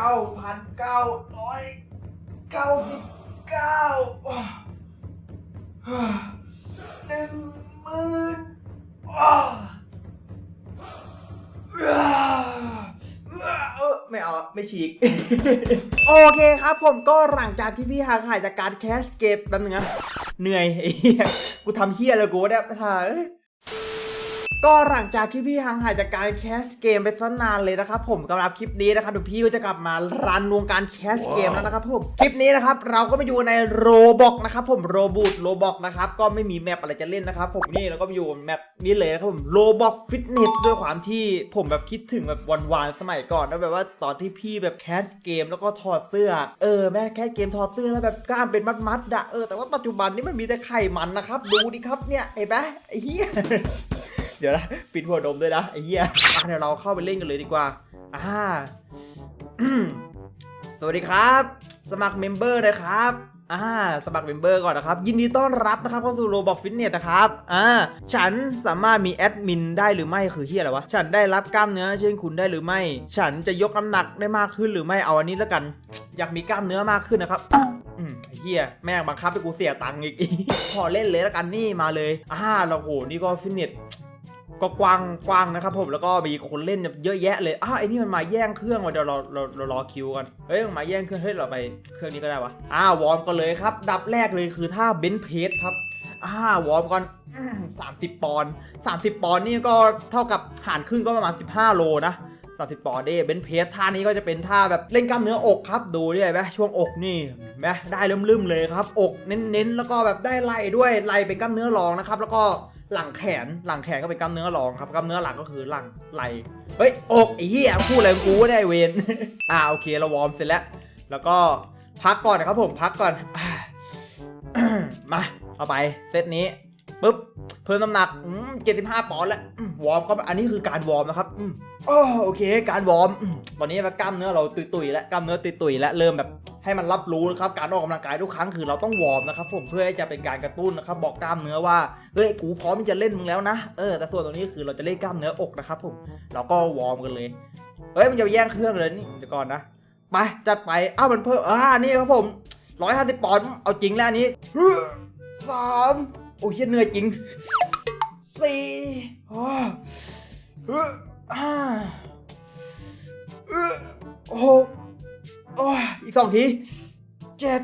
ก้าพันเก้าร้อยเก้าสิบเก้าหนึ่งหมื่นไม่เอาไม่ฉีก โอเคครับผมก็หลังจากที่พี่หาขายจากการแคสเกมแป๊บนึงนะเหนื่อยไอ้เหี้ยกูทำเฮี้ยแล้วกูเนี่ยไปถ่าย ก็หลังจากที่พี่ห่างหายจากการแคสเกมไปสักนานเลยนะครับผมสำหรับคลิปนี้นะครับเดี๋ยวพี่ก็จะกลับมารันวงการแคสเกมแล้วนะครับผมคลิปนี้นะครับเราก็มาอยู่ในโรบอกนะครับผมโรบูทโรบอกนะครับก็ไม่มีแมปอะไรจะเล่นนะครับผมนี่เราก็มาอยู่แมปนี้เลยนะครับผมโรบอกฟิตเนสด้วยความที่ผมแบบคิดถึงแบบวันวานๆสมัยก่อนนะแบบว่าตอนที่พี่แบบแคสเกมแล้วก็ถอดเสื้อเออแม่แคสเกมถอดเสื้อแล้วแบบกล้ามเป็นมัดๆอะเออแต่ว่าปัจจุบันนี้มันมีแต่ไขมันนะครับดูดิครับเนี่ยเห็นไหมไอ้เหี้ย เดี๋ยวนะปิดหัวดมด้วยนะไอ้เหี้ยอะเดี๋ยวเราเข้าไปเล่นกันเลยดีกว่าอ่าสวัสดีครับ สมัครเมมเบอร์นะครับอ่าสมัครเมมเบอร์ก่อนนะครับ ยินดีต้อนรับนะครับเข้าสู่โรบอกฟิตเนสนะครับอ่าฉันสามารถมีแอดมินได้หรือไม่คือเฮียอะไรวะ ฉันได้รับกล้ามเนื้อเช่นคุณได้หรือไม่ ฉันจะยกน้ำหนักได้มากขึ้นหรือไม่เอาอันนี้แล้วกัน อยากมีกล้ามเนื้อมากขึ้นนะครับอะอืมไอ้เฮียแม่งบังคับให้กูเสียตังค์อีกพอเล่นเลยแล้วกันนี่มาเลยอ่าเราโหนี่ก็ฟิตเนส ก็กว้างกว้างนะครับผมแล้วก็มีคนเล่นเยอะแยะเลยอ้าวไอ้นี่มันมาแย่งเครื่องว่ะเดี๋ยวเราเราเรารอคิวกันเฮ้ยมันมาแย่งเครื่องเฮ้ยเราไปเครื่องนี้ก็ได้วะอ้าววอร์มกันเลยครับ ดับแรกเลยคือท่าเบนเพสครับอ้าวอร์มก่อนสามสิบปอนด์สามสิบปอนด์นี่ก็เท่ากับหารครึ่งก็ประมาณสิบห้าโลนะสามสิบปอนด์เด้เบนเพสท่านี้ก็จะเป็นท่าแบบเล่นกล้ามเนื้ออกครับ ดูดิไหมช่วงอกนี่ไหมได้ลืมๆเลยครับ อกเน้นๆแล้วก็แบบได้ไหล่ด้วยไหล่เป็นกล้ามเนื้อรองนะครับ แล้วก็ หลังแขนหลังแขนก็เป็นกล้ามเนื้อรองครับกล้ามเนื้อหลักก็คือหลังไหล่เฮ้ยอกไอ้เหี้ยพูดอะไรกูได้เวนอ่าโอเคเราวอร์มเสร็จแล้ว แล้วก็พักก่อนนะครับผมพักก่อนมาเอาไปเซตนี้ปุ๊บเพิ่มน้ำหนักเจ็ดสิบห้าปอนด์แล้ววอร์มก็อันนี้คือการวอร์มนะครับอโอโอเค การวอร์มอืมตอนนี้กล้ามเนื้อเราตุยๆแล้วกล้ามเนื้อตุยๆแล้วเริ่มแบบ ให้มันรับรู้นะครับการออกกำลังกายทุกครั้งคือเราต้องวอร์มนะครับผมเพื่อให้จะเป็นการกระตุ้นนะครับบอกกล้ามเนื้อว่าเฮ้ยกูพร้อมที่จะเล่นมึงแล้วนะเออแต่ส่วนตรงนี้คือเราจะเล่นกล้ามเนื้ออกนะครับผมเราก็วอร์มกันเลยเฮ้ยมันจะแย่งเครื่องเลยนี่เดี๋ยวก่อนนะไปจัดไปอ้าวมันเพิ่มอ่านี่ครับผมร้อยห้าสิบปอนด์เอาจริงแล้วนี้สามโอ้ยเหนื่อยจริงสี่อ้ห้าหก โอ้ยอีกสองทีเจ็ด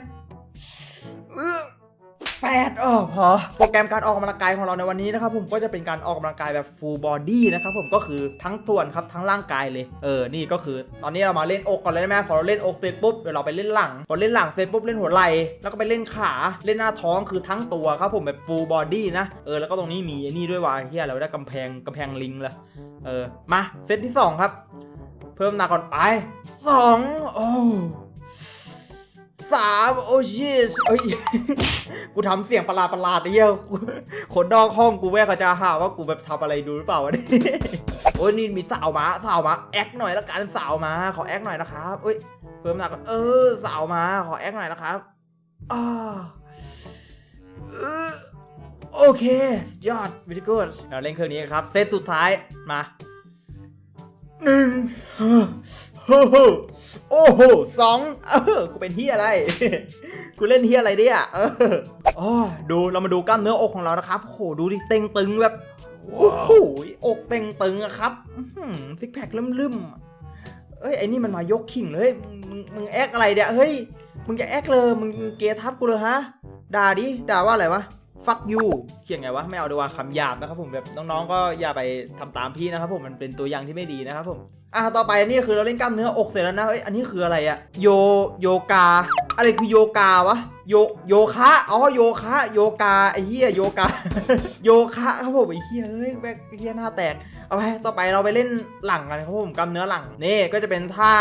แปดเออพอโปรแกรมการออกกำลังกายของเราในวันนี้นะครับผมก็จะเป็นการออกกำลังกายแบบ full body นะครับผมก็คือทั้งส่วนครับทั้งร่างกายเลยเออนี่ก็คือตอนนี้เรามาเล่นอกก่อนเลยได้ไหมพอเราเล่นอกเสร็จปุ๊บเดี๋ยวเราไปเล่นหลังพอเล่นหลังเสร็จปุ๊บเล่นหัวไหล่แล้วก็ไปเล่นขาเล่นหน้าท้องคือทั้งตัวครับผมแบบ full body นะเออแล้วก็ตรงนี้มีไอ้นี่ด้วยว่ะเฮียเราได้กำแพงกำแพงลิงละเออมาเซตที่สองครับ เพิ่มหนักก่อนไปสองโอ้สามโอ้ชิสเอ้ยกูทำเสียงประหลาดประหลาดเหี้ยคนนอกห้องกูแม่เขาจะหาว่ากูแบบทำอะไรดูหรือเปล่าวะเนี่ยโอ้ยนี่มีสาวมาสาวมาแอคหน่อยละกันสาวมาขอแอคหน่อยนะครับเอ้ยเพิ่มหนักก่อนเออสาวมาขอแอคหน่อยนะครับอ่าเออโอเคยอดวิดีโก้เราเล่นเครื่องนี้ครับเซตสุดท้ายมา หนึ่งโอ้โหโอ้โหสองเออกูเป็นเฮียอะไร กูเล่นเฮียอะไรเนี่ยเอออ๋อดูเรามาดูกล้ามเนื้ออกของเรานะครับโอ้โหดูดิเต็งตึงแบบโอ้โหอกเต็งตึงอะครับซิกแพคลืมๆเอ้ยไอ้นี่มันมายกขิงเลยมึงมึงแอคอะไรเนี่ยเฮ้ยมึงจะแอคเลยมึงเกทับกูเลยฮะด่าดิด่าว่าอะไรวะ fuck you เขียนไงวะไม่เอาดีกว่าคำหยาบนะครับผมแบบน้องๆ ก็อย่าไปทำตามพี่นะครับผมมันเป็นตัวอย่างที่ไม่ดีนะครับผมอะต่อไปนนี้คือเราเล่นกล้ามเนื้ออกเสร็จแล้วนะเอ้ยอันนี้คืออะไรอะโยโยกา อะไรคือโยกาวะโยโยคะอ๋อโยคะโยกาไอ้เหี้ยโยกาโยคะครับผมไอ้เหี้ยเอ้ยแบกไอ้เหี้ยหน้าแตกเอาไปต่อไปเราไปเล่นหลังกันครับผมกล้ามเนื้อหลังนี่ก็จะเป็นท่า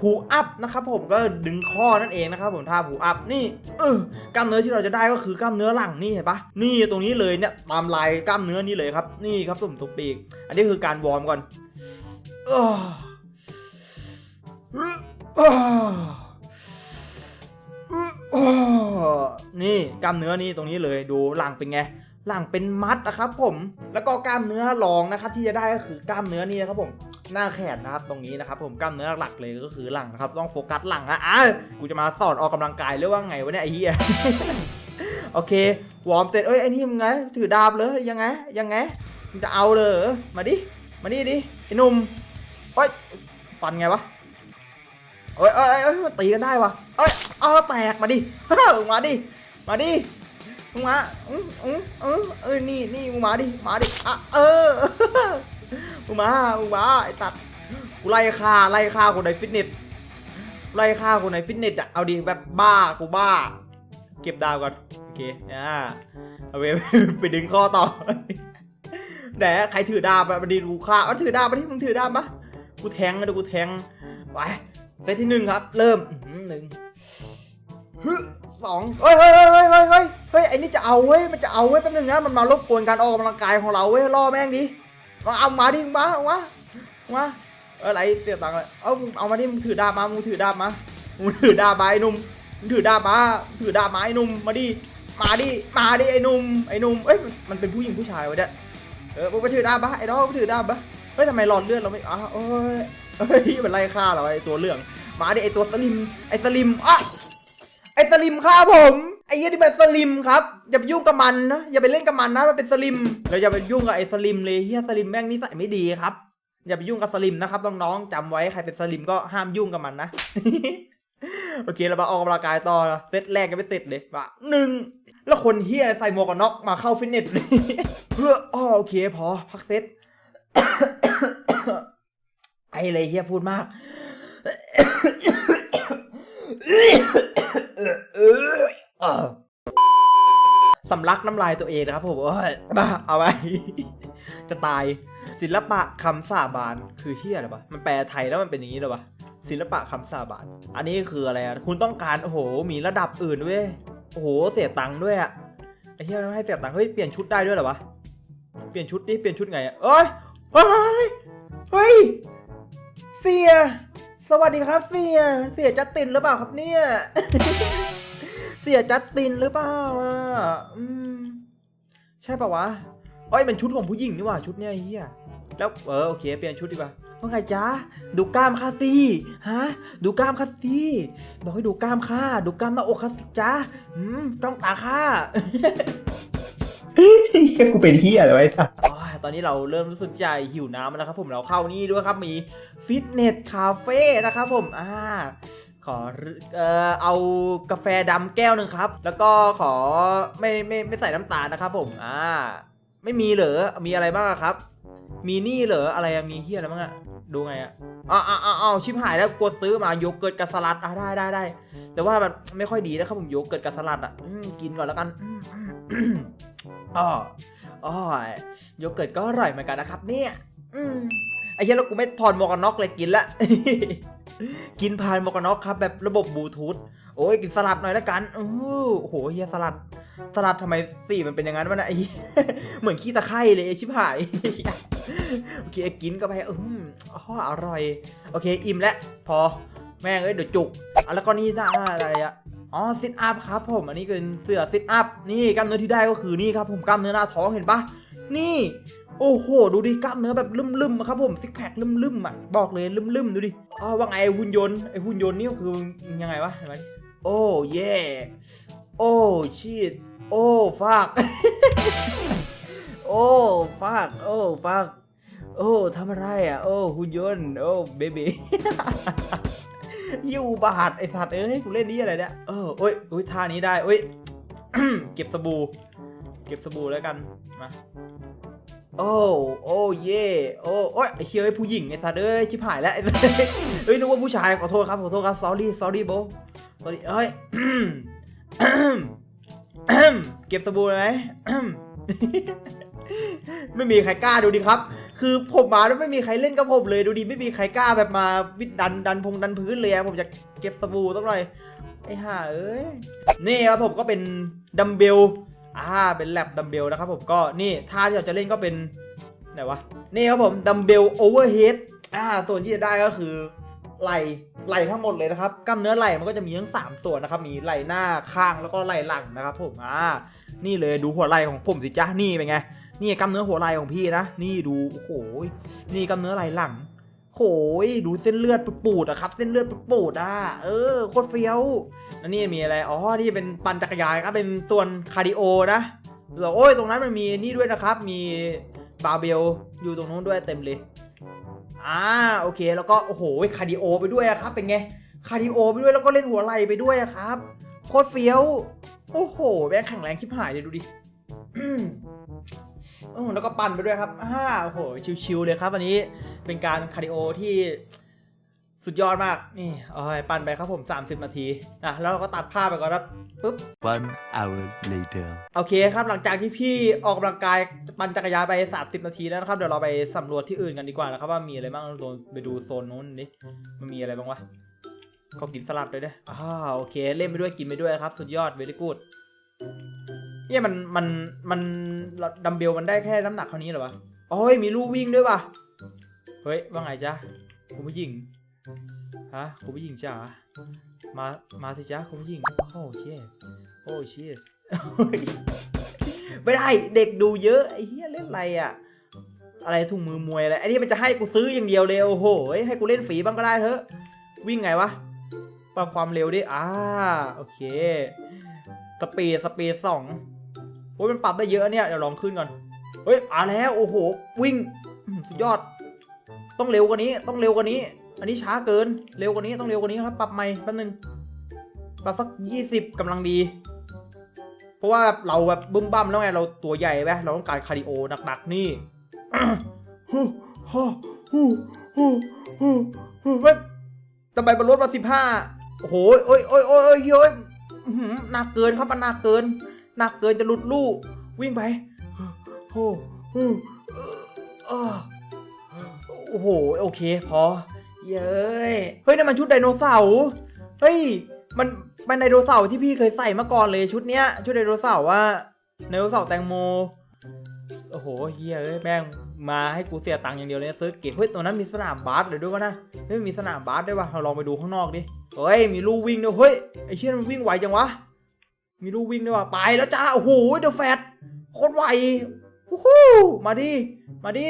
ผูอัพนะครับผมก็ดึงข้อนั่นเองนะครับผมท่าผูอัพนี่เออกล้ามเนื้อที่เราจะได้ก็คือกล้ามเนื้อหลังนี่เห็นปะนี่ตรงนี้เลยเนี่ยตามลายกล้ามเนื้อนี่เลยครับ นี่ครับตุ่มตุกปีก อันนี้คือการวอร์มก่อนเออนี่กล้ามเนื้อนี่ตรงนี้เลยดูหลังเป็นไงหลังเป็นมัดนะครับผมแล้วก็กล้ามเนื้อรองนะครับที่จะได้ก็คือกล้ามเนื้อนี่นะครับผม หน้าแขนนะครับตรงนี้นะครับผมกล้ามเนื้อหลักเลยก็คือหลังนะครับต้องโฟกัสหลังอะอะกูจะมาสอนออกกำลังกายหรือว่าไงวะเนี่ยไอ้เหี้ยโอเควอร์มเสร็จเอ้ยไอ้นี่มึงไงถือดาบเลยยังไงยังไงมึงจะเอาเลยมาดิมานี่ดิไอ้นุ่มเอ้ยฟันไงวะเอ้ยเอ้ยเอ้ยมันตีกันได้วะเอ้ยเอาแตกมาดิมาดิมาดิมึงมาอืมอืมอืมเออนี่นี่มึงมาดิมาดิอะเออ มึงมามึงมาไอ้ตัดกูไล่ฆ่าไล่ฆ่าคนในฟิตเนสไล่ฆ่าคนในฟิตเนสอะเอาดิแบบบ้ากูบ้า เก็บดาวก่อนโอเคอ่าเอาไปไปดึงข้อต่อแหนใครถือดาบอะมาดีกูฆ่าเอาถือดาบมาที่มึงถือดาบปะกูแทงนะเดี๋ยวกูแทงไปเซตที่หนึ่งครับ เริ่มหนึ่งสองเฮ้ยเฮ้ยเฮ้ยเฮ้ยเฮ้ยเฮ้ยไอ้นี่จะเอาเว้ยมันจะเอาเว้ยแป๊บนึงนะมันมารบกวนการออกกำลังกายของเราเว้ยล่อแม่งดิ เอามาดิมาเอามามาเอออะไรเสียตังค์เลยเอามึงเอามาดิมึงถือดาบมามึงถือดาบมามึงถือดาบมาไอ้นุ่มมึงถือดาบมามือดาบมาไอ้นุ่มมาดิมาดิมาดิไอ้นุ่มไอ้นุ่มเอ้ยมันเป็นผู้หญิงผู้ชายวะเนี่ยเออมึงไปถือดาบปะไอ้น้องมึงถือดาบปะเฮ้ยทำไมหลอดเลือดเราไม่อ้าเอ้ยเฮ้ยมันไล่ฆ่าเราไอ้ตัวเรื่อง มาดิไอ้ตัวสลิมไอ้สลิมอะไอ้สลิมฆ่าผม ไอ้เหี้ยที่เป็นสลิมครับอย่าไปยุ่งกับมันนะอย่าไปเล่นกับมันนะมันเป็นสลิมเราอย่าไปยุ่งกับไอ้สลิมเลยเฮียสลิมแม่งนิสัยไม่ดีครับ อย่าไปยุ่งกับสลิมนะครับน้องๆจำไว้ใครเป็นสลิมก็ห้ามยุ่งกับมันนะโอเคเรามาออกกำลังกายต่อเซตแรกยังไม่เสร็จเลยว่าหนึ่งแล้วคนเฮียใส่หมวกกันน็อกมาเข้าฟิตเนสเพื่ออ๋อโอเคพอพักเซตไอเลยเฮียพูดมาก สำลักน้ำลายตัวเองนะครับผมโอ้ยบ้าเอาไปจะตายศิลปะคำสาบานคือเฮียอะไรวะมันแปลไทยแล้วมันเป็นอย่างนี้หรอวะศิลปะคำสาบานอันนี้คืออะไรอะคุณต้องการโอ้โหมีระดับอื่นด้วยโอ้โหเสียตังค์ด้วยอะไอ้เฮียให้เสียตังค์เฮ้ยเปลี่ยนชุดได้ด้วยหรอวะเปลี่ยนชุดดิเปลี่ยนชุดไงอะเอ้ยเฮ้ยเฮ้ยเสียสวัสดีครับเสียเสียจัดตินหรือเปล่าครับเนี่ย สียจัดตินหรือเปล่าอะอืม ใช่ปะวะเอ้ยเป็นชุดของผู้หญิงนี่หว่าชุดเนี่ยไอ้เฮียแล้วเออโอเคเปลี่ยนชุดดีกว่าว่าไงจ๊ะดูกล้ามข้าสิฮะ ดูกล้ามข้าสิบอกให้ดูกล้ามข้าดูกล้ามหน้าอกข้าสิจ๊ะอืมจ้องตาข้าเฮียกูเป็นเฮียอะไรไว้ท่ะอ๋อตอนนี้เราเริ่มรู้สึกใจหิวน้ำแล้วนะครับผมเราเข้านี่ด้วยครับมีฟิตเนสคาเฟ่นะครับผมอ่า ขอเอ่อเอากาแฟดำแก้วหนึ่งครับ แล้วก็ขอไม่ไม่ไม่ใส่น้ำตาลนะครับผมอ่าไม่มีเหรอมีอะไรบ้างครับ มีนี่เหรออะไรมีเฮียอะไรบ้างอะดูไงอะอ้าวอ้าวอ้าวชิบหายแล้วกดซื้อมาโยเกิร์ตกับสลัดอะได้ได้ได้แต่ว่ามันไม่ค่อยดีนะครับผมโยเกิร์ตกับสลัดอะอกินก่อนแล้วกันอืมอืมอืมอ๋ออ๋อโยเกิร์ตก็อร่อยเหมือนกันนะครับ เนี่ยอืมไอ้เหี้ยแล้วกูไม่ถอดหมวกกันน็อกเลยกินละ กินผ่านหมวกกันน็อกครับแบบระบบบลูทูธโอ้ยกินสลัดหน่อยละกันโอ้โหเฮียสลัด สลัดทำไมสีมันเป็นอย่างนั้นวะนะไอ้เหมือนขี้ตะไคร่เลยชิบหายโอเคกินก็ไปอืมอ๋ออร่อย โอเค อิ่มแล้วพอแม่งเอ้ยเดี๋ยวจุกอะแล้วก็นี่จะอะไรอะอ๋อซิทอัพครับ ผมอันนี้เป็นเสื้อซิทอัพนี่กล้ามเนื้อที่ได้ก็คือนี่ครับ ผมกล้ามเนื้อหน้าท้องเห็นปะนี่ โอ้โห ดูดิกล้ามเนื้อแบบลืมๆอะครับผมซิกแพคลืมๆอะบอกเลยลืมๆดูดิอ๋อว่าไงหุ่นยนต์ไอ้หุ่นยนต์นี่คือยังไงวะเห็นไหมโอ้เย่โอ้ชีตโอ้ฟักโอ้ฟักโอ้ฟักโอ้ทำอะไรอะ โอ้หุ่นยนต์โอ้เบบียูบาดไอสัตว์เอ้ยกูเล่นนี่อะไรเนี่ยเออโอ้ยโอ้ยท่านี้ได้โอ้ยเก็บสบู่เก็บสบู่แล้วกันมา โอ้โอ้เย่โอ้โอ้ยไอ้เชี่ยไอ้ผู้หญิงไอ้สัตว์เอ้ยชิบหายแล้วเฮ้ยนึกว่าผู้ชายขอโทษครับขอโทษครับ sorry sorry โบ sorry เอ้ยเก็บสบู่เลยไหมไม่มีใครกล้าดูดิครับ คือผมมาแล้วไม่มีใครเล่นกับผมเลยดูดิไม่มีใครกล้าแบบมาวิดดันดันพงดันพื้นเลยอะผมจะเก็บสบู่ต้องหน่อยไอ้ห่าเอ้ยนี่ครับผมก็เป็นดัมเบล อ่าเป็นแลบดัมเบลนะครับผมก็นี่ท่าที่เราจะเล่นก็เป็นไหนวะนี่ครับผมดัมเบลโอเวอร์เฮดอ่าส่วนที่จะได้ก็คือไหลไหลทั้งหมดเลยนะครับกล้ามเนื้อไหลมันก็จะมีทั้งสามส่วนนะครับมีไหลหน้าข้างแล้วก็ไหลหลังนะครับผมอ่านี่เลยดูหัวไหล่ของผมสิจ้านี่เป็นไงนี่กล้ามเนื้อหัวไหล่ของพี่นะ นี่ดูโอ้โหนี่กล้ามเนื้อไหลหลัง โหยดูเส้นเลือดปูดอะครับ เส้นเลือดปูดอะเออโคตรเฟี้ยวแล้วนี่มีอะไรอ๋อนี่เป็นปั่นจักรยานครับเป็นส่วนคาร์ดิโอนะแล้วโอ้ยตรงนั้นมันมีนี่ด้วยนะครับ มีบาร์เบลอยู่ตรงนู้นด้วยเต็มเลยอ่าโอเค แล้วก็โอ้โหคาร์ดิโอไปด้วยอะครับ เป็นไงคาร์ดิโอไปด้วยแล้วก็เล่นหัวไหล่ไปด้วยอะครับโคตรเฟี้ยวโอ้โหแม่งแข็งแรงชิบหายเลยดูดิ โอ้แล้วก็ปั่นไปด้วยครับอ่าโอ้โห ชิวๆเลยครับวันนี้เป็นการคาร์ดิโอที่สุดยอดมาก นี่เอาไปปั่นไปครับผม 30 นาทีอะแล้วเราก็ตัดภาพไปก่อนครับปุ๊บ One hour later. โอเคครับหลังจากที่พี่ออกกำลังกายปั่นจักรยานไป 30 นาทีแล้วนะครับเดี๋ยวเราไปสำรวจที่อื่นกันดีกว่านะครับว่ามีอะไรบ้างเราไปดูโซนนู้นดิมันมีอะไรบ้างวะก็กินสลัดเลยเด้ออ่าโอเค เล่นไปด้วยกินไปด้วยครับ สุดยอดเวลี่กูด เนี่ยมันมันมันดัมเบลมันได้แค่น้ำหนักเท่านี้เหรอวะโอ้ยมีลู่วิ่งด้วยว่ะเฮ้ยว่าไงจ๊ะคุณผู้หญิงฮะคุณผู้หญิงจ๋ามามาสิจ๊ะคุณผู้หญิงโอ้เชี่ยโอ้เชี่ยไม่ได้เด็กดูเยอะไอ้เหี้ยเล่นอะไรอะอะไรถุงมือมวยอะไรไอ้นี่มันจะให้กูซื้ออย่างเดียวเลยโอ้โหให้กูเล่นฝีบ้างก็ได้เถอะวิ่งไงวะปรับความเร็วดิอ่าโอเคสปีดสปีดสอง โอ้ยมันปรับได้เยอะเนี่ย เดี๋ยวลองขึ้นก่อน เฮ้ยอ่าแล้วโอ้โห วิ่งสุดยอด ต้องเร็วกว่านี้ ต้องเร็วกว่านี้ อันนี้ช้าเกิน เร็วกว่านี้ ต้องเร็วกว่านี้ครับ ปรับใหม่แป๊บนึง ปรับสักยี่สิบกำลังดี เพราะว่าเราแบบบึ้มบั้มแล้วไง เราตัวใหญ่ไหมเราต้องการคาร์ดิโอหนักๆนี่ฮู้ฮู้ฮู้ฮู้ฮู้ฮู้เว้ยทำไมมันลดมาสิบห้าโอ้โหโอ้ยโอ้ยโอ้ยโอ้ยโอ้ยหนักเกินครับ มันหนักเกิน หนักเกินจะหลุดลู่วิ่งไปโอ้โหเออโอ้โหโอเคพอ เย้ยเฮ้ยนั่นมันชุดไดโนเสาร์เฮ้ยมันมันไดโนเสาร์ที่พี่เคยใส่มาก่อนเลยชุดเนี้ย ชุดไดโนเสาร์ว่าไดโนเสาร์แตงโมโอ้โหเฮียเอ้ยแม่งมาให้กูเสียตังค์อย่างเดียวเลยซื้อเก็บเฮ้ยตรงนั้นมีสนามบาสเลยด้วยวะนะเฮ้ยมีสนามบาสด้วยวะเราลองไปดูข้างนอกดิเฮ้ยมีลู่วิ่งด้วยเฮ้ยไอ้เชี่ยมันวิ่งไวจังวะ มีลู่วิ่งด้วยวะไปแล้วจ้าโอ้โหเดอะแฟตโคตรไวโอ้โหมาดิมาดิ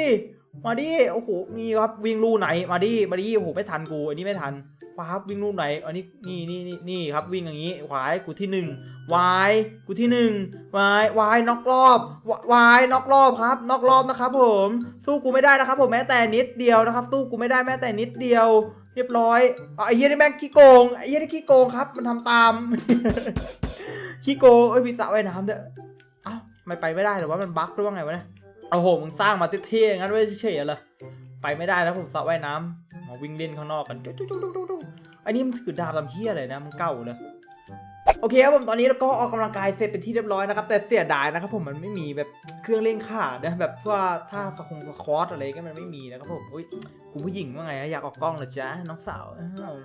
มาดิโอ้โหนี่ครับวิ่งลู่ไหนมาดิมาดิโอ้โหไม่ทันกูอันนี้ไม่ทันปั๊บวิ่งลู่ไหนอันนี้นี่นี่นี่นี่ครับวิ่งอย่างนี้ขวายกูที่หนึ่งวายกูที่หนึ่งวายวายน็อกรอบววายน็อกรอบครับน็อกรอบนะครับ ผมสู้กูไม่ได้นะครับผมแม้แต่นิดเดียวนะครับสู้กูไม่ได้แม้แต่นิดเดียวเรียบร้อยอะไอ้เหี้ยนี่แม่งขี้โกงไอ้เหี้ยนี่ขี้โกงครับ มันทำตาม ขี้โกเอ้ยมีสระว่ายน้ำด้วยเอ้าไม่ไปไม่ได้หรือว่ามันบั๊กหรือว่าไงวะเนี่ยโอ้โหมึงสร้างมาเท่ๆงั้นไว้เฉยๆเหรอไปไม่ได้แล้วผมสระว่ายน้ำมาวิ่งเล่นข้างนอกกันจุ๊กๆๆๆอันนี้มันถือดาบลำเหี้ยอะไรนะมันเก่าเลยโอเคครับผมตอนนี้เราก็ออกกำลังกายเสร็จเป็นที่เรียบร้อยนะครับ แต่เสียดายนะครับผมมันไม่มีแบบเครื่องเล่นขานะแบบว่าท่าสคงสควอตอะไรก็มันไม่มีนะครับผมอุ้ยคุณผู้หญิงว่าไงอยากออกกล้องเหรอจ๊ะน้องสาวอ้าว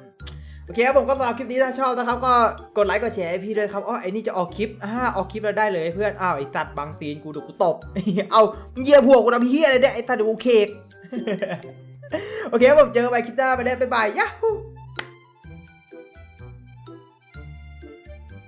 โอเคครับผมก็สำหรับคลิปนี้ถ้าชอบนะครับ ก็กดไลค์กดแชร์ให้พี่ด้วยครับอ๋อไอ้นี่จะออกคลิปอ่าออกคลิปเราได้เลยเพื่อนอ้าวไอ้สัตว์บางซีนกูดูกูตบเอาเยียหัวกูทำเฮียอะไรเนี่ยไอ้สัตว์ดูเคกโอเคครับผมเจอกันใหม่คลิปหน้าไปแล้วบ๊ายบายยาฮู